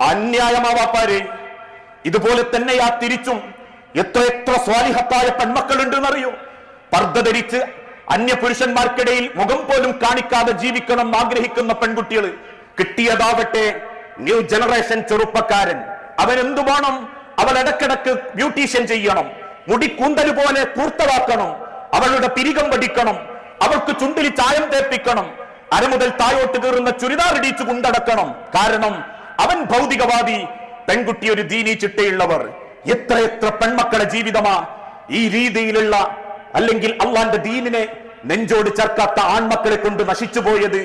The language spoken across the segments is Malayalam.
അന്യായമാവാപ്പാര് ഇതുപോലെ തന്നെയാ തിരിച്ചും. എത്ര എത്ര സ്വാലിഹത്തായ പെൺമക്കളുണ്ടെന്നറിയോ? പർദ്ദ ധരിച്ച് അന്യ പുരുഷന്മാർക്കിടയിൽ മുഖം പോലും കാണിക്കാതെ ജീവിക്കണം ആഗ്രഹിക്കുന്ന പെൺകുട്ടികൾ കിട്ടിയതാവട്ടെ ന്യൂ ജനറേഷൻ ചെറുപ്പക്കാരൻ. അവൻ എന്തു വേണം അവൾ ഇടക്കിടക്ക് ബ്യൂട്ടീഷ്യൻ ചെയ്യണം. മുടി കൂന്തൽ പോലെ കൂർത്തവാക്കണം അവളുടെ പിരികം പഠിക്കണം. അവൾക്ക് ചുണ്ടിൽ ചായം തേപ്പിക്കണം. അരമുതൽ തായോട്ട് കയറുന്ന ചുരിദാർ ഇടിച്ചു കൊണ്ടടക്കണം കാരണം അവൻ ഭൗതികവാദി പെൺകുട്ടി ഒരു ദീനി ചിട്ടയുള്ളവർ. എത്ര എത്ര പെൺമക്കളുടെ ജീവിതമാ ഈ രീതിയിലുള്ള അല്ലെങ്കിൽ അള്ളാന്റെ ദീനിനെ നെഞ്ചോട് ചേർക്കാത്ത ആൺമക്കളെ കൊണ്ട് നശിച്ചു പോയത്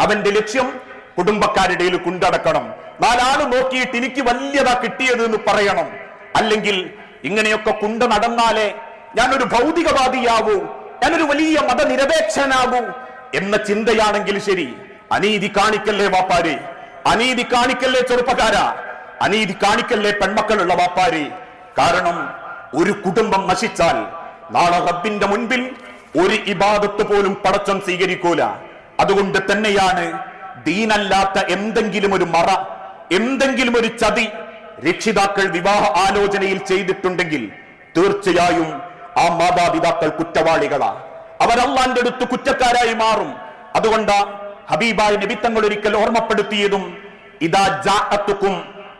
അവന്റെ ലക്ഷ്യം കുടുംബക്കാരുടെ കൊണ്ടടക്കണം. നാലാൾ നോക്കിയിട്ട് എനിക്ക് വലിയതാ കിട്ടിയത് എന്ന് പറയണം. അല്ലെങ്കിൽ ഇങ്ങനെയൊക്കെ കുണ്ട നടന്നാലേ ഞാനൊരു ഭൗതികവാദിയാവൂ ഞാനൊരു വലിയ മതനിരപേക്ഷനാകൂ എന്ന ചിന്തയാണെങ്കിൽ ശരി. അനീതി കാണിക്കല്ലേ വാപ്പാരെ. അനീതി കാണിക്കല്ലേ ചെറുപ്പക്കാരാ? അനീതി കാണിക്കല്ലേ പെൺമക്കളുള്ള വാപ്പാരി? കാരണം ഒരു കുടുംബം നശിച്ചാൽ നാളെ റബ്ബിന്റെ മുൻപിൽ ഒരു ഇബാദത്ത് പോലും പടച്ചം സ്വീകരിക്കൂല. അതുകൊണ്ട് തന്നെയാണ് ദീനല്ലാത്ത എന്തെങ്കിലും ഒരു മറ എന്തെങ്കിലും ഒരു ചതി രക്ഷിതാക്കൾ വിവാഹ ആലോചനയിൽ ചെയ്തിട്ടുണ്ടെങ്കിൽ തീർച്ചയായും ആ മാതാപിതാക്കൾ കുറ്റവാളികളാ. അവരല്ലാന്റെ അടുത്ത് കുറ്റക്കാരായി മാറും. അതുകൊണ്ട് ഹബീബായ നബിത്തങ്ങൾ ഒരിക്കൽ ഓർമ്മപ്പെടുത്തിയതും ഇതാ ജാഅത്തുക്കും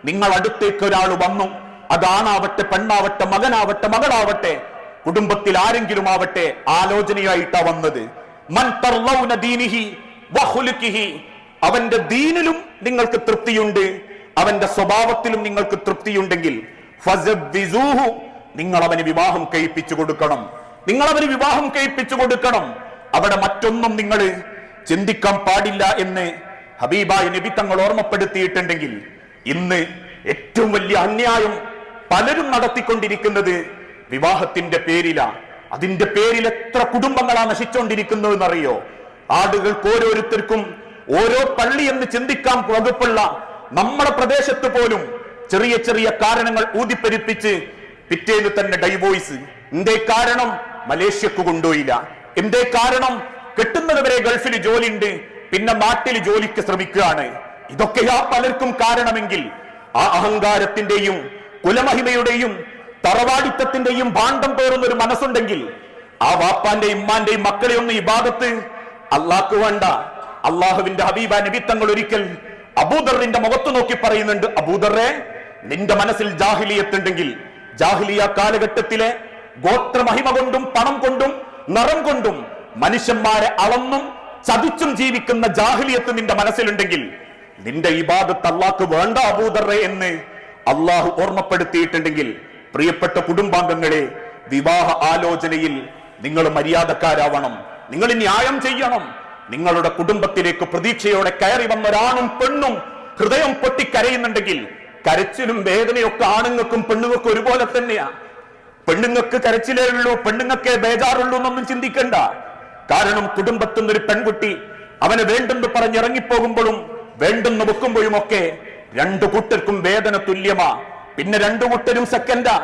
നിങ്ങൾ അടുത്തേക്ക് ഒരാൾ വന്നു. അതാണാവട്ടെ പെണ്ണാവട്ടെ മകനാവട്ടെ മകളാവട്ടെ കുടുംബത്തിൽ ആരെങ്കിലും ആവട്ടെ ആലോചനയായിട്ടാ വന്നത്. അവന്റെ ദീനിലും നിങ്ങൾക്ക് തൃപ്തിയുണ്ട് അവന്റെ സ്വഭാവത്തിലും നിങ്ങൾക്ക് തൃപ്തിയുണ്ടെങ്കിൽ നിങ്ങൾ അവന് വിവാഹം കഴിപ്പിച്ചു കൊടുക്കണം. നിങ്ങൾ അവന് വിവാഹം കഴിപ്പിച്ചു കൊടുക്കണം. അവിടെ മറ്റൊന്നും നിങ്ങൾ ചിന്തിക്കാൻ പാടില്ല എന്ന് ഹബീബായ നബി തങ്ങൾ ഓർമ്മപ്പെടുത്തിയിട്ടുണ്ടെങ്കിൽ ഇന്ന് ഏറ്റവും വലിയ അന്യായം പലരും നടത്തിക്കൊണ്ടിരിക്കുന്നത് വിവാഹത്തിന്റെ പേരിലാ. അതിന്റെ പേരിൽ എത്ര കുടുംബങ്ങളാ നശിച്ചുകൊണ്ടിരിക്കുന്നത് എന്നറിയോ ആടുകൾക്ക് ഓരോരുത്തർക്കും ഓരോ പള്ളി എന്ന് ചിന്തിക്കാൻ വകുപ്പുള്ള നമ്മുടെ പ്രദേശത്ത് പോലും ചെറിയ ചെറിയ കാരണങ്ങൾ ഊതിപ്പെരുപ്പിച്ച് പിറ്റേന്ന് തന്നെ ഡൈവോഴ്സ് എന്തേ കാരണം മലേഷ്യക്ക് കൊണ്ടുപോയില്ല. എന്തേ കാരണം കെട്ടുന്നത് വരെ ഗൾഫിൽ ജോലിയുണ്ട് പിന്നെ നാട്ടിൽ ജോലിക്ക് ശ്രമിക്കുകയാണ്. ഇതൊക്കെയാ പലർക്കും കാരണമെങ്കിൽ ആ അഹങ്കാരത്തിന്റെയും കുലമഹിമയുടെയും തറവാടിത്തത്തിന്റെയും ഭാണ്ഡം പേറുന്ന ഒരു മനസ്സുണ്ടെങ്കിൽ ആ വാപ്പാന്റെയും ഇമ്മാന്റെയും മക്കളെ ഒന്ന് ഭാഗത്ത് അള്ളാഹ്ക്ക് വേണ്ട. അള്ളാഹുവിന്റെ ഹബീബ നിമിത്തങ്ങൾ ഒരിക്കൽ അബൂദറിന്റെ മുഖത്ത് നോക്കി പറയുന്നുണ്ട് അബൂദറെ നിന്റെ മനസ്സിൽ ജാഹിലിയത്തുണ്ടെങ്കിൽ ജാഹിലിയ കാലഘട്ടത്തിലെ ഗോത്രമഹിമ കൊണ്ടും പണം കൊണ്ടും നിറം കൊണ്ടും മനുഷ്യന്മാരെ അളന്നും ചതിച്ചും ജീവിക്കുന്ന ജാഹ്ലിയത്ത് നിന്റെ മനസ്സിലുണ്ടെങ്കിൽ നിന്റെ ഇബാദത്ത് അള്ളാഹ് വേണ്ട അബൂദറെ എന്ന് അള്ളാഹു ഓർമ്മപ്പെടുത്തിയിട്ടുണ്ടെങ്കിൽ പ്രിയപ്പെട്ട കുടുംബാംഗങ്ങളെ വിവാഹ ആലോചനയിൽ നിങ്ങൾ മര്യാദക്കാരാവണം. നിങ്ങൾ ന്യായം ചെയ്യണം. നിങ്ങളുടെ കുടുംബത്തിലേക്ക് പ്രതീക്ഷയോടെ കയറി വന്ന ഒരാണും പെണ്ണും ഹൃദയം പൊട്ടി പൊട്ടിക്കരയുന്നുണ്ടെങ്കിൽ കരച്ചിലും വേദനയൊക്കെ ആണുങ്ങൾക്കും പെണ്ണുങ്ങൾക്കും ഒരുപോലെ തന്നെയാ. പെണ്ണുങ്ങൾക്ക് കരച്ചിലേ ഉള്ളൂ പെണ്ണുങ്ങൾക്കേ ബേജാറുള്ളൂ എന്നൊന്നും ചിന്തിക്കണ്ട. കാരണം കുടുംബത്തിൽ നിന്നൊരു പെൺകുട്ടി അവന് വേണ്ടെന്ന് പറഞ്ഞിറങ്ങിപ്പോകുമ്പോഴും വേണ്ടെന്ന് വെക്കുമ്പോഴും ഒക്കെ രണ്ടു കൂട്ടർക്കും വേദന തുല്യമാ. പിന്നെ രണ്ടു കുട്ടരും സെക്കൻഡാ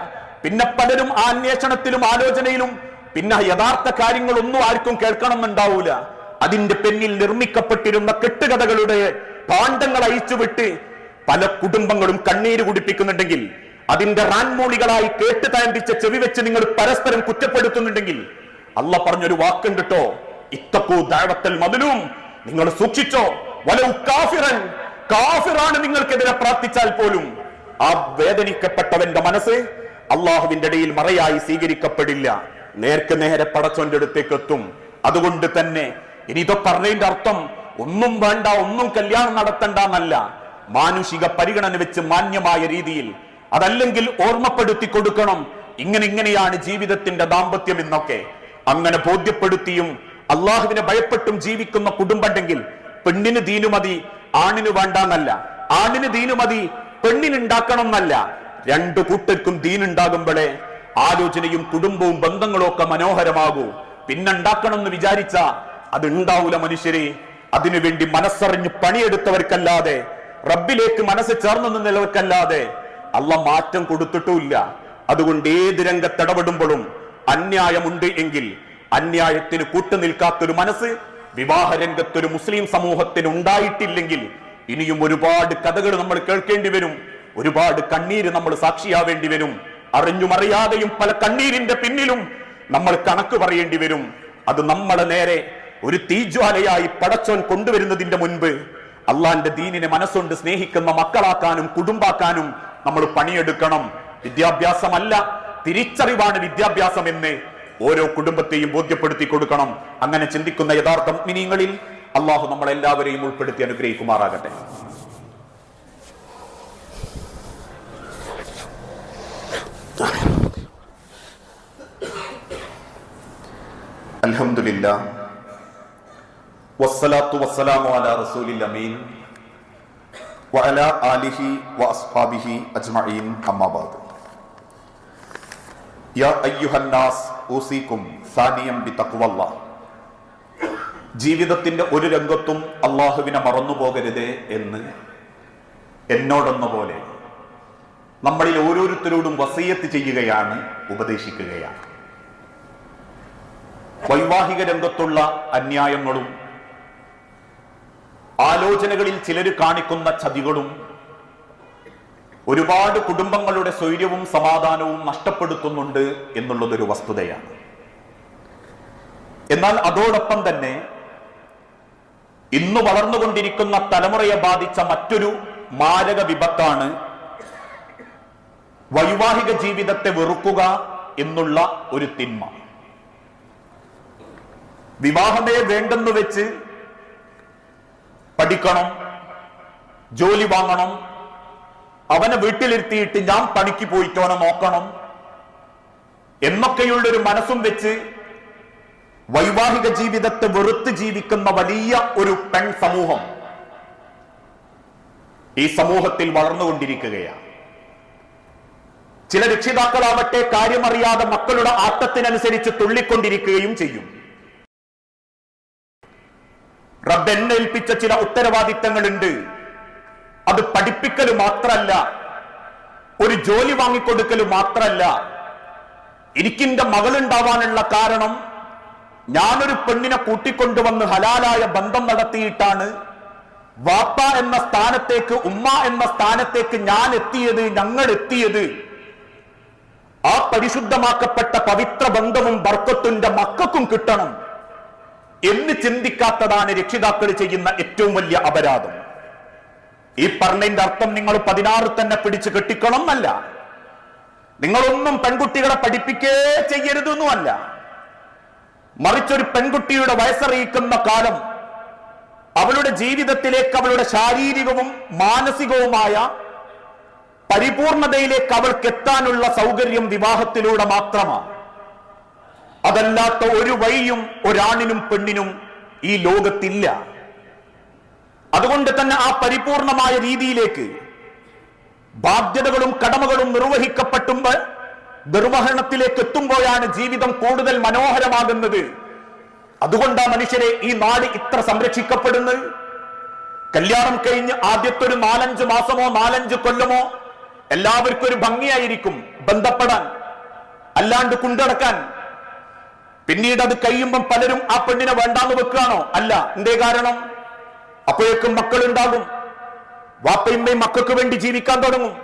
പിന്നെ പലരും ആ അന്വേഷണത്തിലും ആലോചനയിലും പിന്നെ യഥാർത്ഥ കാര്യങ്ങളൊന്നും ആർക്കും കേൾക്കണമെന്നുണ്ടാവൂല. അതിന്റെ പിന്നിൽ നിർമ്മിക്കപ്പെട്ടിരുന്ന കെട്ടുകഥകളുടെ പാണ്ഡങ്ങൾ അയച്ചുവിട്ട് പല കുടുംബങ്ങളും കണ്ണീര് കുടിപ്പിക്കുന്നുണ്ടെങ്കിൽ അതിന്റെ റാൻമൂളികളായി കേട്ട് താണ്ടിച്ച ചെവി വെച്ച് നിങ്ങൾ പരസ്പരം കുറ്റപ്പെടുത്തുന്നുണ്ടെങ്കിൽ അല്ല പറഞ്ഞൊരു വാക്കുണ്ട് കേട്ടോ ഇത്തക്കൂ ദൈവത്തിൽ മതിലും നിങ്ങൾ സൂക്ഷിച്ചോ. വലു കാഫിറൻ. കാഫിറാണ് നിങ്ങൾക്കെതിരെ പ്രാർത്ഥിച്ചാൽ പോലും. ആ വേദനിക്കപ്പെട്ടവന്റെ മനസ്സ് അള്ളാഹുവിന്റെ ഇടയിൽ മറയായി സ്വീകരിക്കപ്പെടില്ല. നേർക്ക് നേരെ പടച്ചോന്റെ അടുത്തേക്ക് എത്തും. അതുകൊണ്ട് തന്നെ ഇനി ഇതൊക്കെ പറഞ്ഞതിന്റെ അർത്ഥം ഒന്നും വേണ്ട ഒന്നും കല്യാണം നടത്തണ്ട എന്നല്ല മാനുഷിക പരിഗണന വെച്ച് മാന്യമായ രീതിയിൽ അതല്ലെങ്കിൽ ഓർമ്മപ്പെടുത്തി കൊടുക്കണം. ഇങ്ങനെ ഇങ്ങനെയാണ് ജീവിതത്തിന്റെ ദാമ്പത്യം എന്നൊക്കെ. അങ്ങനെ ബോധ്യപ്പെടുത്തിയും അള്ളാഹുവിനെ ഭയപ്പെട്ടും ജീവിക്കുന്ന കുടുംബമുണ്ടെങ്കിൽ പെണ്ണിന് ദീനുമതി ആണിന് വേണ്ടെന്നല്ല. ആണിന് ദീനുമതി പെണ്ണിനുണ്ടാക്കണം എന്നല്ല രണ്ടു കൂട്ടർക്കും ദീനുണ്ടാകുമ്പോഴേ ആലോചനയും കുടുംബവും ബന്ധങ്ങളും ഒക്കെ മനോഹരമാകൂ. പിന്നുണ്ടാക്കണം എന്ന് വിചാരിച്ച അത് ഉണ്ടാവൂല മനുഷ്യരെ. അതിനുവേണ്ടി മനസ്സറിഞ്ഞ് പണിയെടുത്തവർക്കല്ലാതെ റബ്ബിലേക്ക് മനസ്സ് ചേർന്ന് നിന്നവർക്കല്ലാതെ അല്ല മാറ്റം കൊടുത്തിട്ടുമില്ല. അതുകൊണ്ട് ഏത് രംഗത്തിടപെടുമ്പോഴും അന്യായമുണ്ട് എങ്കിൽ അന്യായത്തിന് കൂട്ടുനിൽക്കാത്തൊരു മനസ്സ് വിവാഹ രംഗത്തൊരു മുസ്ലിം സമൂഹത്തിന് ഉണ്ടായിട്ടില്ലെങ്കിൽ ഇനിയും ഒരുപാട് കഥകൾ നമ്മൾ കേൾക്കേണ്ടി വരും ഒരുപാട് കണ്ണീര് നമ്മൾ സാക്ഷിയാവേണ്ടി വരും. അറിഞ്ഞും അറിയാതെയും പല കണ്ണീരിന്റെ പിന്നിലും നമ്മൾ കണക്ക് പറയേണ്ടി വരും. അത് നമ്മളെ നേരെ ഒരു തീജ്വാലയായി പടച്ചോൻ കൊണ്ടുവരുന്നതിന്റെ മുൻപ് അള്ളാന്റെ ദീനിനെ മനസ്സുകൊണ്ട് സ്നേഹിക്കുന്ന മക്കളാക്കാനും കുടുംബാക്കാനും നമ്മൾ പണിയെടുക്കണം. വിദ്യാഭ്യാസമല്ല തിരിച്ചറിവാണ് വിദ്യാഭ്യാസം എന്ന് ഓരോ കുടുംബത്തെയും ബോധ്യപ്പെടുത്തി കൊടുക്കണം. അങ്ങനെ ചിന്തിക്കുന്ന യഥാർത്ഥ മിനിങ്ങളിൽ അള്ളാഹു നമ്മളെല്ലാവരെയും ഉൾപ്പെടുത്തി അനുഗ്രഹിക്കുമാറാകട്ടെ. അൽഹംദുലില്ല. വസ്സലാത്തു വസ്സലാമു അമീൻ. ആലിഹി വഅസ്ഹാബിഹി അജ്മഈൻ. അമ്മാ ജീവിതത്തിന്റെ ഒരു രംഗത്തും അള്ളാഹുവിനെ മറന്നു പോകരുത് എന്ന് എന്നോടെന്ന പോലെ നമ്മളിൽ ഓരോരുത്തരോടും വസീയത്ത് ചെയ്യുകയാണ് ഉപദേശിക്കുകയാണ്. വൈവാഹിക രംഗത്തുള്ള അന്യായങ്ങളും ആലോചനകളിൽ ചിലർ കാണിക്കുന്ന ചതികളും ഒരുപാട് കുടുംബങ്ങളുടെ സ്വൈര്യവും സമാധാനവും നഷ്ടപ്പെടുത്തുന്നുണ്ട് എന്നുള്ളതൊരു വസ്തുതയാണ്. എന്നാൽ അതോടൊപ്പം തന്നെ ഇന്ന് വളർന്നുകൊണ്ടിരിക്കുന്ന തലമുറയെ ബാധിച്ച മറ്റൊരു മാരക വിപത്താണ് വൈവാഹിക ജീവിതത്തെ വെറുക്കുക എന്നുള്ള ഒരു തിന്മ. വിവാഹമേ വേണ്ടെന്ന് വെച്ച് പഠിക്കണം ജോലി വാങ്ങണം അവനെ വീട്ടിലിരുത്തിയിട്ട് ഞാൻ പണിക്ക് പോയിട്ട് അവനെ നോക്കണം. എന്നൊക്കെയുള്ള ഒരു മനസ്സും വെച്ച് വൈവാഹിക ജീവിതത്തെ വെറുത്ത് ജീവിക്കുന്ന വലിയ ഒരു പെൺ സമൂഹം ഈ സമൂഹത്തിൽ വളർന്നുകൊണ്ടിരിക്കുകയാണ് ചില രക്ഷിതാക്കളാവട്ടെ കാര്യമറിയാതെ മക്കളുടെ ആട്ടത്തിനനുസരിച്ച് തുള്ളിക്കൊണ്ടിരിക്കുകയും ചെയ്യും. റബ്ബ് എന്നേൽപ്പിച്ച ചില ഉത്തരവാദിത്തങ്ങളുണ്ട്. അത് പഠിപ്പിക്കൽ മാത്രല്ല ഒരു ജോലി വാങ്ങിക്കൊടുക്കൽ മാത്രല്ല. എനിക്കിന്റെ മകളുണ്ടാവാനുള്ള കാരണം ഞാനൊരു പെണ്ണിനെ കൂട്ടിക്കൊണ്ടുവന്ന് ഹലാലായ ബന്ധം നടത്തിയിട്ടാണ് വാപ്പ എന്ന സ്ഥാനത്തേക്ക് ഉമ്മ എന്ന സ്ഥാനത്തേക്ക് ഞാൻ എത്തിയത് ഞങ്ങൾ എത്തിയത് ആ പരിശുദ്ധമാക്കപ്പെട്ട പവിത്ര ബന്ധവും ബർക്കത്തിന്റെ മക്കൾക്കും കിട്ടണം എന്ന് ചിന്തിക്കാത്തതാണ് രക്ഷിതാക്കൾ ചെയ്യുന്ന ഏറ്റവും വലിയ അപരാധം. ഈ പറഞ്ഞതിന്റെ അർത്ഥം നിങ്ങൾ പതിനാറ് തന്നെ പിടിച്ച് കെട്ടിക്കണം എന്നല്ല നിങ്ങളൊന്നും പെൺകുട്ടികളെ പഠിപ്പിക്കേ ചെയ്യരുതെന്നുമല്ല. മറിച്ചൊരു പെൺകുട്ടിയുടെ വയസ്സറിയിക്കുന്ന കാലം അവളുടെ ജീവിതത്തിലേക്ക് അവളുടെ ശാരീരികവും മാനസികവുമായ പരിപൂർണതയിലേക്ക് അവൾക്ക് എത്താനുള്ള സൗകര്യം വിവാഹത്തിലൂടെ മാത്രമാണ്. അതല്ലാത്ത ഒരു വഴിയും ഒരാണിനും പെണ്ണിനും ഈ ലോകത്തില്ല. അതുകൊണ്ട് തന്നെ ആ പരിപൂർണമായ രീതിയിലേക്ക് ബാധ്യതകളും കടമകളും നിർവഹിക്കപ്പെട്ടുമ്പോൾ നിർവഹണത്തിലേക്ക് എത്തുമ്പോഴാണ് ജീവിതം കൂടുതൽ മനോഹരമാകുന്നത്. അതുകൊണ്ടാ മനുഷ്യരെ ഈ നാട് ഇത്ര സംരക്ഷിക്കപ്പെടുന്നത് കല്യാണം കഴിഞ്ഞ് ആദ്യത്തെ ഒരു നാലഞ്ച് മാസമോ നാലഞ്ച് കൊല്ലമോ എല്ലാവർക്കും ഒരു ഭംഗിയായിരിക്കും ബന്ധപ്പെടാൻ അല്ലാണ്ട് കുണ്ടടക്കാൻ. പിന്നീട് അത് കഴിയുമ്പം പലരും ആ പെണ്ണിനെ വേണ്ടാന്ന് വെക്കുകയാണോ? അല്ല. എന്തേ കാരണം? അപ്പോഴേക്കും മക്കളുണ്ടാകും. വാപ്പയമ്മയും മക്കൾക്ക് വേണ്ടി ജീവിക്കാൻ തുടങ്ങും.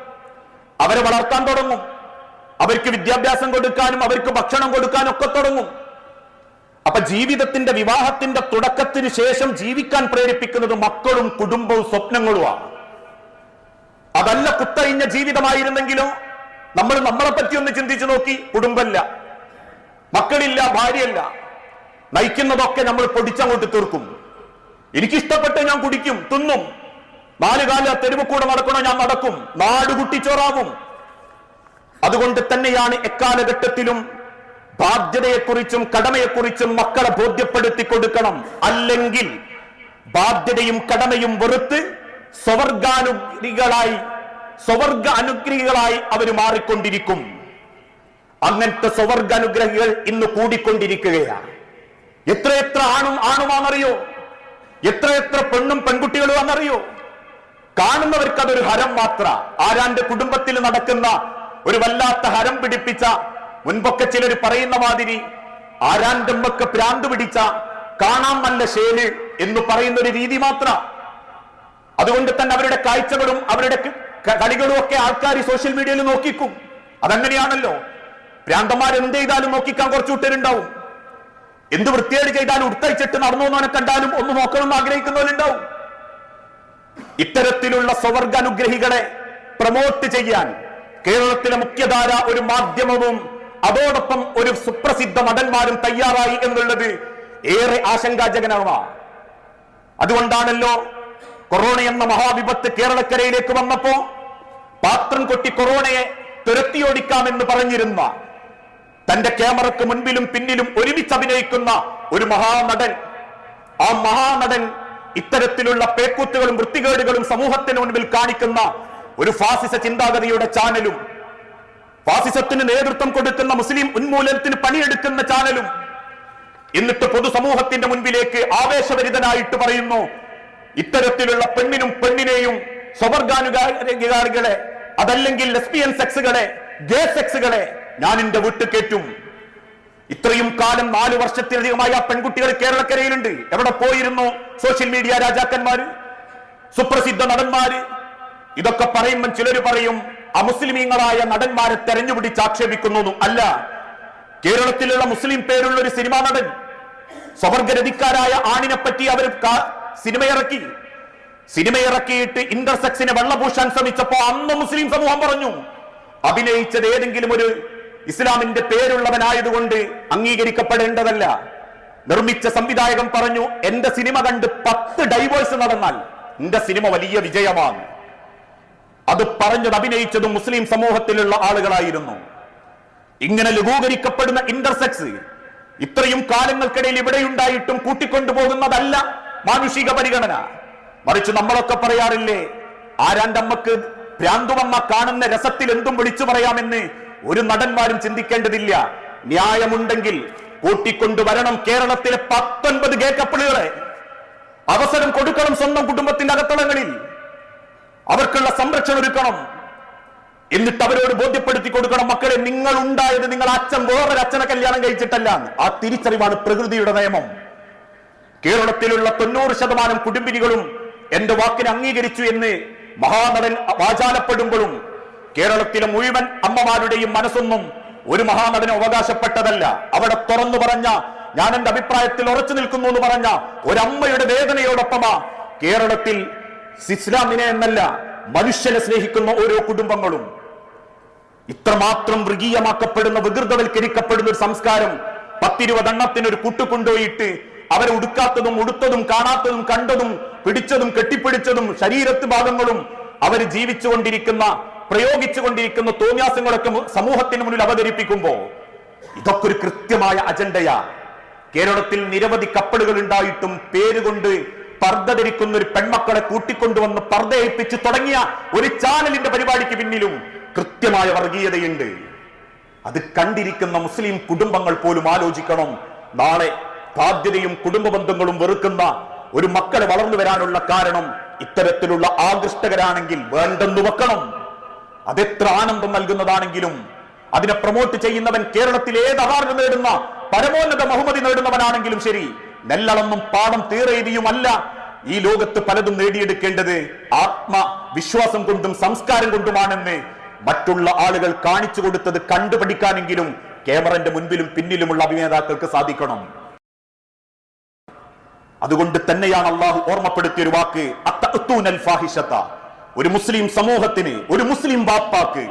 അവരെ വളർത്താൻ തുടങ്ങും. അവർക്ക് വിദ്യാഭ്യാസം കൊടുക്കാനും അവർക്ക് ഭക്ഷണം കൊടുക്കാനും ഒക്കെ തുടങ്ങും. അപ്പൊ ജീവിതത്തിന്റെ വിവാഹത്തിന്റെ തുടക്കത്തിന് ശേഷം ജീവിക്കാൻ പ്രേരിപ്പിക്കുന്നത് മക്കളും കുടുംബവും സ്വപ്നങ്ങളുമാണ്. അതല്ല കുത്തഴിഞ്ഞ ജീവിതമായിരുന്നെങ്കിലോ നമ്മൾ നമ്മളെ പറ്റി ഒന്ന് ചിന്തിച്ചു നോക്കി കുടുംബമില്ല മക്കളില്ല ഭാര്യയല്ല. നയിക്കുന്നതൊക്കെ നമ്മൾ പൊടിച്ചങ്ങോട്ട് തീർക്കും. എനിക്കിഷ്ടപ്പെട്ട് ഞാൻ കുടിക്കും തിന്നും. നാല് കാല തെരുവ് കൂടെ നടക്കണോ ഞാൻ നടക്കും. നാട് കുട്ടിച്ചോറാവും അതുകൊണ്ട് തന്നെയാണ് എക്കാലഘട്ടത്തിലും ബാധ്യതയെക്കുറിച്ചും കടമയെക്കുറിച്ചും മക്കളെ ബോധ്യപ്പെടുത്തി കൊടുക്കണം. അല്ലെങ്കിൽ ബാധ്യതയും കടമയും വെറുത്ത് സ്വവർഗാനുഗ്രഹികളായി സ്വവർഗ അനുഗ്രഹികളായി അവർ മാറിക്കൊണ്ടിരിക്കും. അങ്ങനത്തെ സ്വവർഗ അനുഗ്രഹികൾ ഇന്ന് കൂടിക്കൊണ്ടിരിക്കുകയാണ്. എത്ര എത്ര ആണും ആണുമാണെന്നറിയോ? എത്രയെത്ര പെണ്ണും പെൺകുട്ടികളും ആണെന്നറിയോ? കാണുന്നവർക്ക് അതൊരു ഹരം മാത്ര. ആരാന്റെ കുടുംബത്തിൽ നടക്കുന്ന ഒരു വല്ലാത്ത ഹരം പിടിപ്പിച്ച മുൻപൊക്കെ ചിലർ പറയുന്ന മാതിരി ആരാന്റെ ഉമ്മക്ക് പ്രാന്ത് പിടിച്ച കാണാൻ നല്ല ശേൽ എന്ന് പറയുന്ന ഒരു രീതി മാത്ര. അതുകൊണ്ട് തന്നെ അവരുടെ കാഴ്ചകളും അവരുടെ കളികളും ഒക്കെ ആൾക്കാർ സോഷ്യൽ മീഡിയയിൽ നോക്കിക്കും. അതങ്ങനെയാണല്ലോ. പ്രാന്തന്മാർ എന്ത് ചെയ്താലും നോക്കിക്കാൻ കുറച്ചു കൂട്ടരുണ്ടാവും എന്ത് വൃത്തിയേട് ചെയ്താലും ഉടുത്തഴിച്ചിട്ട് നടന്നു എന്നവനെ കണ്ടാലും ഒന്ന് നോക്കണം ആഗ്രഹിക്കുന്നവരുണ്ടാവും. ഇത്തരത്തിലുള്ള സ്വവർഗ അനുഗ്രഹികളെ പ്രമോട്ട് ചെയ്യാൻ കേരളത്തിലെ മുഖ്യധാര ഒരു മാധ്യമവും അതോടൊപ്പം ഒരു സുപ്രസിദ്ധ നടന്മാരും തയ്യാറായി എന്നുള്ളത് ഏറെ ആശങ്കാജനകമാണ്. അതുകൊണ്ടാണല്ലോ കൊറോണ എന്ന മഹാവിപത്ത് കേരളക്കരയിലേക്ക് വന്നപ്പോ പാത്രം കൊട്ടി കൊറോണയെ തുരത്തിയോടിക്കാമെന്ന് പറഞ്ഞിരുന്ന തന്റെ ക്യാമറക്ക് മുൻപിലും പിന്നിലും ഒരുമിച്ച് അഭിനയിക്കുന്ന ഒരു മഹാനടൻ. ആ മഹാനടൻ ഇത്തരത്തിലുള്ള പേക്കൂത്തുകളും വൃത്തികേടുകളും സമൂഹത്തിന് മുൻപിൽ കാണിക്കുന്ന ഒരു ഫാസിസ ചിന്താഗതിയുടെ ചാനലും ഫാസിസത്തിന് നേതൃത്വം കൊടുക്കുന്ന മുസ്ലിം ഉന്മൂലനത്തിന് പണിയെടുക്കുന്ന ചാനലും എന്നിട്ട് പൊതുസമൂഹത്തിന്റെ മുൻപിലേക്ക് ആവേശഭരിതനായിട്ട് പറയുന്നു ഇത്തരത്തിലുള്ള പെണ്ണിനും പെണ്ണിനെയും സ്വവർഗാനുകാരികളെ അതല്ലെങ്കിൽ ലെസ്ബിയൻ സെക്സുകളെ ഗേ സെക്സുകളെ ഞാൻ എന്റെ വീട്ടിൽ കയറ്റും ഇത്രയും കാലം നാല് വർഷത്തിലധികമായി ആ പെൺകുട്ടികൾ കേരളക്കരയിലുണ്ട്. എവിടെ പോയിരുന്നു? സോഷ്യൽ മീഡിയ രാജാക്കന്മാര് സുപ്രസിദ്ധ നടന്മാര് ഇതൊക്കെ പറയുമ്പോൾ ചിലർ പറയും അമുസ്ലിമീങ്ങളായ നടന്മാരെ തെരഞ്ഞുപിടിച്ച് ആക്ഷേപിക്കുന്നു അല്ല കേരളത്തിലുള്ള മുസ്ലിം പേരുള്ള ഒരു സിനിമാ നടൻ സ്വവർഗരതിക്കാരായ ആണിനെ പറ്റി അവർ സിനിമയിറക്കി. സിനിമയിറക്കിയിട്ട് ഇന്റർസെക്സിനെ വെള്ളപൂശാൻ ശ്രമിച്ചപ്പോ അന്ന് മുസ്ലിം സമൂഹം പറഞ്ഞു അഭിനയിച്ചത് ഏതെങ്കിലും ഒരു ഇസ്ലാമിന്റെ പേരുള്ളവനായതുകൊണ്ട് അംഗീകരിക്കപ്പെടേണ്ടതല്ല. നിർമ്മിച്ച സംവിധായകൻ പറഞ്ഞു എന്റെ സിനിമ കണ്ട് പത്ത് ഡൈവേഴ്സ് നടന്നാൽ എന്റെ സിനിമ വലിയ വിജയമാണ്. അത് പറഞ്ഞത് അഭിനയിച്ചതും മുസ്ലിം സമൂഹത്തിലുള്ള ആളുകളായിരുന്നു. ഇങ്ങനെ ലഘൂകരിക്കപ്പെടുന്ന ഇന്റർസെക്സ് ഇത്രയും കാലങ്ങൾക്കിടയിൽ ഇവിടെയുണ്ടായിട്ടും കൂട്ടിക്കൊണ്ടുപോകുന്നതല്ല മാനുഷിക പരിഗണന. മറിച്ച് നമ്മളൊക്കെ പറയാറില്ലേ ആരാണ്ടമ്മക്ക് അമ്മയ്ക്ക് ഭ്രാന്തു കാണുന്ന രസത്തിൽ എന്തും വിളിച്ചു പറയാമെന്ന് ഒരു നടന്മാരും ചിന്തിക്കേണ്ടതില്ല. ന്യായമുണ്ടെങ്കിൽ കൂട്ടിക്കൊണ്ടുവരണം കേരളത്തിലെ പത്തൊൻപത് ഗേ കപ്പിളുകളെ അവസരം കൊടുക്കണം സ്വന്തം കുടുംബത്തിന്റെ അകത്തളങ്ങളിൽ. അവർക്കുള്ള സംരക്ഷണം ഒരുക്കണം. എന്നിട്ട് അവരോട് ബോധ്യപ്പെടുത്തി കൊടുക്കണം മക്കളെ നിങ്ങൾ ഉണ്ടായത് നിങ്ങൾ അച്ഛൻ വേറൊരു അച്ഛനെ കല്യാണം കഴിച്ചിട്ടല്ല. ആ തിരിച്ചറിവാണ് പ്രകൃതിയുടെ നിയമം. കേരളത്തിലുള്ള തൊണ്ണൂറ് ശതമാനം കുടുംബിനികളും എന്റെ വാക്കിനെ അംഗീകരിച്ചു എന്ന് മഹാനടൻ വാചാലപ്പെടുമ്പോഴും കേരളത്തിലെ മുഴുവൻ അമ്മമാരുടെയും മനസ്സൊന്നും ഒരു മഹാനടന് അവകാശപ്പെട്ടതല്ല. അവിടെ തുറന്നു പറഞ്ഞ ഞാൻ എന്റെ അഭിപ്രായത്തിൽ ഉറച്ചു നിൽക്കുന്നു എന്ന് പറഞ്ഞ ഒരമ്മയുടെ വേദനയോടൊപ്പമാ കേരളത്തിൽ ഇസ്ലാമിനെ എന്നല്ല മനുഷ്യനെ സ്നേഹിക്കുന്ന ഓരോ കുടുംബങ്ങളും ഇത്രമാത്രം മൃഗീയമാക്കപ്പെടുന്ന വികൃതവൽക്കരിക്കപ്പെടുന്ന ഒരു സംസ്കാരം പത്തിരുപതെണ്ണത്തിന് ഒരു കുട്ടു കൊണ്ടുപോയിട്ട് അവരെ ഉടുക്കാത്തതും ഉടുത്തതും കാണാത്തതും കണ്ടതും പിടിച്ചതും കെട്ടിപ്പിടിച്ചതും ശരീരത്ത് ഭാഗങ്ങളും അവർ ജീവിച്ചുകൊണ്ടിരിക്കുന്ന പ്രയോഗിച്ചുകൊണ്ടിരിക്കുന്ന തോന്നിയാസങ്ങളൊക്കെ സമൂഹത്തിന് മുന്നിൽ അവതരിപ്പിക്കുമ്പോൾ ഇതൊക്കെ ഒരു കൃത്യമായ അജണ്ടയാ. കേരളത്തിൽ നിരവധി കപ്പലുകൾ ഉണ്ടായിട്ടും പേരുകൊണ്ട് പർദ്ദ ധരിക്കുന്ന ഒരു പെൺമക്കളെ കൂട്ടിക്കൊണ്ടുവന്ന് പർദ്ദയേൽപ്പിച്ച് തുടങ്ങിയ ഒരു ചാനലിന്റെ പരിപാടിക്ക് പിന്നിലും കൃത്യമായ വർഗീയതയുണ്ട്. അത് കണ്ടിരിക്കുന്ന മുസ്ലിം കുടുംബങ്ങൾ പോലും ആലോചിക്കണം. നാളെ ബാധ്യതയും കുടുംബ ബന്ധങ്ങളും വെറുക്കുന്ന ഒരു മക്കളെ വളർന്നു വരാനുള്ള കാരണം ഇത്തരത്തിലുള്ള ആകൃഷ്ടകരാണെങ്കിൽ വേണ്ടെന്ന് വെക്കണം. അതെത്ര ആനന്ദം നൽകുന്നതാണെങ്കിലും അതിനെ പ്രൊമോട്ട് ചെയ്യുന്നവൻ കേരളത്തിൽ ഏത് അവാർഡ് നേടുന്ന പരമോന്നത ബഹുമതി നേടുന്നവനാണെങ്കിലും ശരി. നെല്ലളന്നും പാടം തീറെഴുതിയുമല്ല ഈ ലോകത്ത് പലതും നേടിയെടുക്കേണ്ടത് ആത്മവിശ്വാസം കൊണ്ടും സംസ്കാരം കൊണ്ടുമാണെന്ന് മറ്റുള്ള ആളുകൾ കാണിച്ചു കൊടുത്തത് കണ്ടുപഠിക്കാനെങ്കിലും ക്യാമറന്റെ മുൻപിലും പിന്നിലുമുള്ള അഭിനേതാക്കൾക്ക് സാധിക്കണം. അതുകൊണ്ട് തന്നെയാണ് അള്ളാഹു ഓർമ്മപ്പെടുത്തിയ ഒരു വാക്ക് അത്തൂനൽ ഫാഹിഷത്ത. ഒരു മുസ്ലിം സമൂഹത്തിന് ഒരു മുസ്ലിം ബാപ്പാക്ക്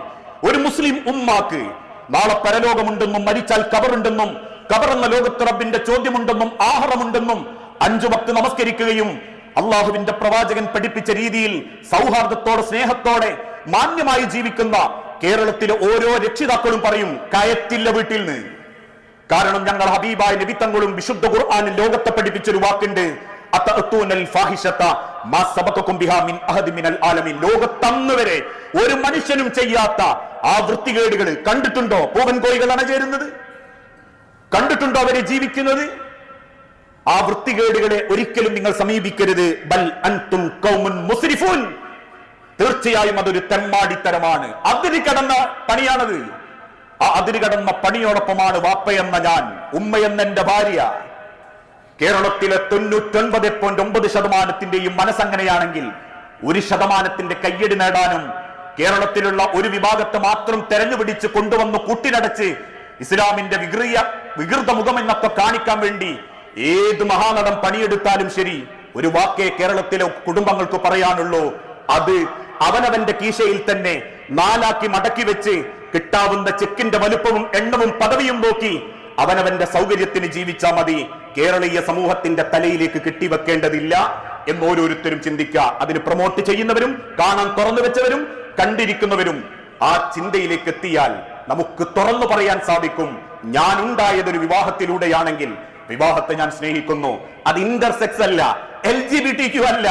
ഒരു മുസ്ലിം ഉമ്മാക്ക് നാളെ പരലോകമുണ്ടെന്നും മരിച്ചാൽ കബറുണ്ടെന്നും കബറെന്ന ലോകത്ത് റബ്ബിന്റെ ചോദ്യമുണ്ടെന്നും ആഹാരമുണ്ടെന്നും അഞ്ചു ഭക്ത് നമസ്കരിക്കുകയും അള്ളാഹുവിന്റെ പ്രവാചകൻ പഠിപ്പിച്ച രീതിയിൽ സൗഹാർദ്ദത്തോടെ സ്നേഹത്തോടെ മാന്യമായി ജീവിക്കുന്ന കേരളത്തിലെ ഓരോ രക്ഷിതാക്കളും പറയും കയറ്റില്ല വീട്ടിൽ നിന്ന്. കാരണം ഞങ്ങൾ ഹബീബായ നബിത്തങ്ങളും വിശുദ്ധ ഖുർആാനും ലോകത്തെ പഠിപ്പിച്ചൊരു വാക്കുണ്ട് അത്തഅത്തൂനൽ ഫാഹിഷത്ത മാ സബഖക്കും ബിഹാ മിൻ അഹദി മിനൽ ആലമീൻ. ലോകത്തന്ന് വരെ ഒരു മനുഷ്യനും ചെയ്യാത്ത ആ വൃത്തികേടുകൾ കണ്ടിട്ടുണ്ടോ? പൂവൻ കോഴികൾ അണചേരുന്നത് കണ്ടിട്ടുണ്ടോ അവരെ ജീവിക്കുന്നത്? ആ വൃത്തികേടുകളെ ഒരിക്കലും നിങ്ങൾ സമീപിക്കരുത്. ബൽ അൻതും തീർച്ചയായും അതൊരു തെമ്മാടിത്തരമാണ്. അതിര് കടന്ന പണിയാണത്. ആ അതിര് കടന്ന പണിയോടൊപ്പമാണ് വാപ്പയെന്ന ഞാൻ ഉമ്മയെന്ന എന്റെ ഭാര്യ. കേരളത്തിലെ തൊണ്ണൂറ്റൊൻപത് പോയിന്റ് ഒമ്പത് ശതമാനത്തിന്റെയും മനസ്സങ്ങനെയാണെങ്കിൽ ഒരു ശതമാനത്തിന്റെ കയ്യടി നേടാനും കേരളത്തിലുള്ള ഒരു വിഭാഗത്തെ മാത്രം തെരഞ്ഞുപിടിച്ച് കൊണ്ടുവന്ന് കൂട്ടിനടച്ച് ഇസ്ലാമിന്റെ വികൃയ വികൃത മുഖമെന്നൊക്കെ കാണിക്കാൻ വേണ്ടി ഏത് മഹാനടൻ പണിയെടുത്താലും ശരി ഒരു വാക്കേ കേരളത്തിലെ കുടുംബങ്ങൾക്ക് പറയാനുള്ളൂ. അത് അവനവന്റെ കീശയിൽ തന്നെ നാലാക്കി മടക്കി വെച്ച് കിട്ടാവുന്ന ചെക്കിന്റെ വലുപ്പവും എണ്ണവും പദവിയും നോക്കി അവനവന്റെ സൗകര്യത്തിന് ജീവിച്ചാൽ മതി. കേരളീയ സമൂഹത്തിന്റെ തലയിലേക്ക് കെട്ടിവെക്കേണ്ടതില്ല എന്ന് ഓരോരുത്തരും ചിന്തിക്കുക. അതിന് പ്രൊമോട്ട് ചെയ്യുന്നവരും കാണാൻ തുറന്നു വെച്ചവരും കണ്ടിരിക്കുന്നവരും ആ ചിന്തയിലേക്ക് എത്തിയാൽ നമുക്ക് തുറന്നു പറയാൻ സാധിക്കും. ഞാൻ ഉണ്ടായതൊരു വിവാഹത്തിലൂടെയാണെങ്കിൽ വിവാഹത്തെ ഞാൻ സ്നേഹിക്കുന്നു. അത് ഇന്റർസെക്സ് അല്ല L G B T Q അല്ല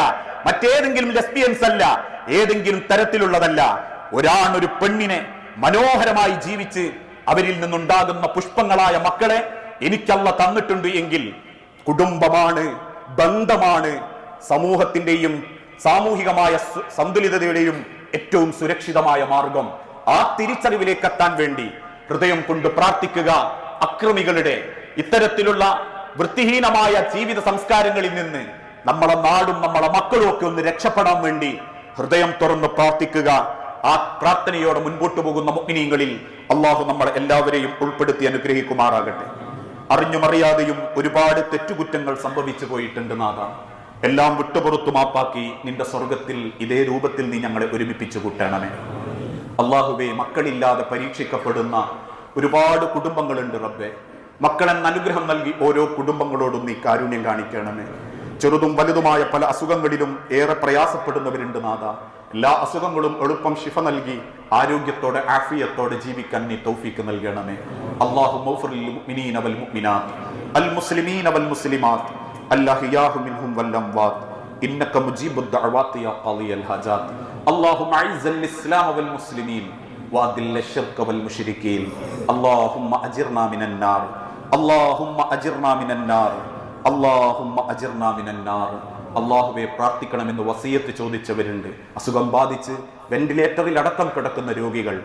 മറ്റേതെങ്കിലും ലെസ്ബിയൻസ് അല്ല ഏതെങ്കിലും തരത്തിലുള്ളതല്ല. ഒരാൺ ഒരു പെണ്ണിനെ മനോഹരമായി ജീവിച്ച് അവരിൽ നിന്നുണ്ടാകുന്ന പുഷ്പങ്ങളായ മക്കളെ എനിക്കല്ല തന്നിട്ടുണ്ട് എങ്കിൽ കുടുംബമാണ് ബന്ധമാണ് സമൂഹത്തിന്റെയും സാമൂഹികമായ സന്തുലിതതയുടെയും ഏറ്റവും സുരക്ഷിതമായ മാർഗം. ആ തിരിച്ചറിവിലേക്ക് എത്താൻ വേണ്ടി ഹൃദയം കൊണ്ട് പ്രാർത്ഥിക്കുക അക്രമികളുടെ. ഇത്തരത്തിലുള്ള വൃത്തിഹീനമായ ജീവിത സംസ്കാരങ്ങളിൽ നിന്ന് നമ്മളെ നാടും നമ്മളെ മക്കളും ഒക്കെ ഒന്ന് രക്ഷപ്പെടാൻ വേണ്ടി ഹൃദയം തുറന്ന് പ്രാർത്ഥിക്കുക. ആ പ്രാർത്ഥനയോടെ മുൻപോട്ട് പോകുന്ന മുഗ്നീങ്ങളിൽ അള്ളാഹു നമ്മളെ എല്ലാവരെയും ഉൾപ്പെടുത്തി അനുഗ്രഹിക്കുമാറാകട്ടെ. അറിഞ്ഞുമറിയാതെയും ഒരുപാട് തെറ്റുകുറ്റങ്ങൾ സംഭവിച്ചു പോയിട്ടുണ്ട് നാഥ. എല്ലാം വിട്ടുപുറത്തു മാപ്പാക്കി നിന്റെ സ്വർഗത്തിൽ ഇതേ രൂപത്തിൽ നീ ഞങ്ങളെ ഒരുമിപ്പിച്ചു കൂട്ടണമേ. അള്ളാഹുവെ മക്കളില്ലാതെ പരീക്ഷിക്കപ്പെടുന്ന ഒരുപാട് കുടുംബങ്ങളുണ്ട് റബ്ബെ. മക്കളെ അനുഗ്രഹം നൽകി ഓരോ കുടുംബങ്ങളോടും നീ കാരുണ്യം കാണിക്കണമേ. ചെറുതും വലുതുമായ പല അസുഖങ്ങളിലും ഏറെ പ്രയാസപ്പെടുന്നവരുണ്ട് നാഥ. എല്ലാ അസുഖങ്ങളും എളുപ്പം ശിഫ നൽകി ആരോഗ്യത്തോടെ ആഫിയത്തോടെ ജീവിക്കാൻ നീ തൗഫീക്ക് നൽകണമേ. അള്ളാഹു മുഅ്മിനീന വൽ മുഅ്മിനാത്ത് അൽ മുസ്ലിമീന വൽ മുസ്ലിമാത്ത് അല്ലഹിയാഹു മിൻഹും വൽ അംവാത്ത് إنك مجيب الدعوات يا قاضي الحاجات اللهم أعز الإسلام والمسلمين وأذل الشرك والمشركين اللهم أجرنا من النار اللهم أجرنا من النار اللهم أجرنا من النار അള്ളാഹുവെ പ്രാർത്ഥിക്കണമെന്ന് വസീയത്ത് ചോദിച്ചവരുണ്ട് അസുഖം ബാധിച്ച് വെന്റിലേറ്ററിൽ അടക്കം കിടക്കുന്ന രോഗികൾ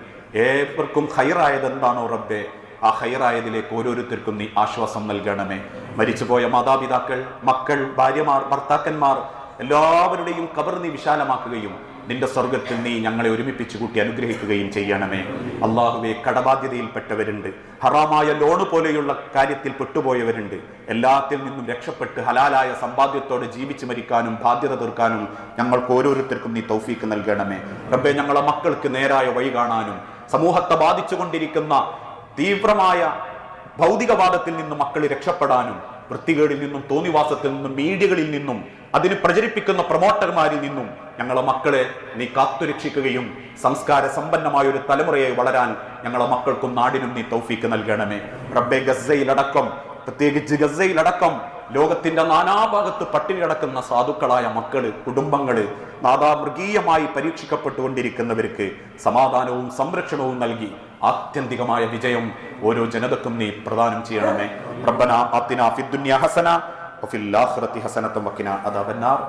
ഏവർക്കും ഹൈറായത് എന്താണോ റബ്ബെ ആ ഹൈറായതിലേക്ക് ഓരോരുത്തർക്കും നീ ആശ്വാസം നൽകണമേ. മരിച്ചുപോയ മാതാപിതാക്കൾ മക്കൾ ഭാര്യമാർ ഭർത്താക്കന്മാർ എല്ലാവരുടെയും കബർ നീ വിശാലമാക്കുകയും നിന്റെ സ്വർഗത്തിൽ നീ ഞങ്ങളെ ഒരുമിപ്പിച്ച് കൂട്ടി അനുഗ്രഹിക്കുകയും ചെയ്യണമേ. അള്ളാഹുവെ കടബാധ്യതയിൽപ്പെട്ടവരുണ്ട്. ഹറാമായ ലോണ് പോലെയുള്ള കാര്യത്തിൽ പെട്ടുപോയവരുണ്ട്. എല്ലാത്തിൽ നിന്നും രക്ഷപ്പെട്ട് ഹലാലായ സമ്പാദ്യത്തോടെ ജീവിച്ചു മരിക്കാനും ബാധ്യത തീർക്കാനും ഞങ്ങൾക്ക് ഓരോരുത്തർക്കും നീ തൗഫീക്ക് നൽകണമേ. റബ്ബെ ഞങ്ങളെ മക്കൾക്ക് നേരായ വഴി കാണാനും സമൂഹത്തെ ബാധിച്ചുകൊണ്ടിരിക്കുന്ന തീവ്രമായ ഭൗതികവാദത്തിൽ നിന്ന് മക്കൾ രക്ഷപ്പെടാനും വൃത്തികേടിൽ നിന്നും തോന്നിവാസത്തിൽ നിന്നും മീഡിയകളിൽ നിന്നും അതിന് പ്രചരിപ്പിക്കുന്ന പ്രൊമോട്ടർമാരിൽ നിന്നും ഞങ്ങളെ മക്കളെ നീ കാത്തുരക്ഷിക്കുകയും സംസ്കാര സമ്പന്നമായ ഒരു തലമുറയായി വളരാൻ ഞങ്ങളെ മക്കൾക്കും നാടിനും നീ തൗഫീക്ക് നൽകണമേ. റബ്ബെ ഗസയിലടക്കം പ്രത്യേകിച്ച് ഗസയിലടക്കം ലോകത്തിന്റെ നാനാഭാഗത്ത് പട്ടിണി കിടക്കുന്ന സാധുക്കളായ മക്കൾ കുടുംബങ്ങൾ നാദാമൃഗീയമായി പരീക്ഷിക്കപ്പെട്ടുകൊണ്ടിരിക്കുന്നവർക്ക് സമാധാനവും സംരക്ഷണവും നൽകി ആത്യന്തികമായ വിജയം ഓരോ ജനതക്കും നീ പ്രദാനം ചെയ്യണമേ. റബ്ബന ആത്തിന ഫിദ്ദുന്യ ഹസന വഫിൽ ആഖിറതി ഹസനത്തും വഖിന അദാബന്നാർ.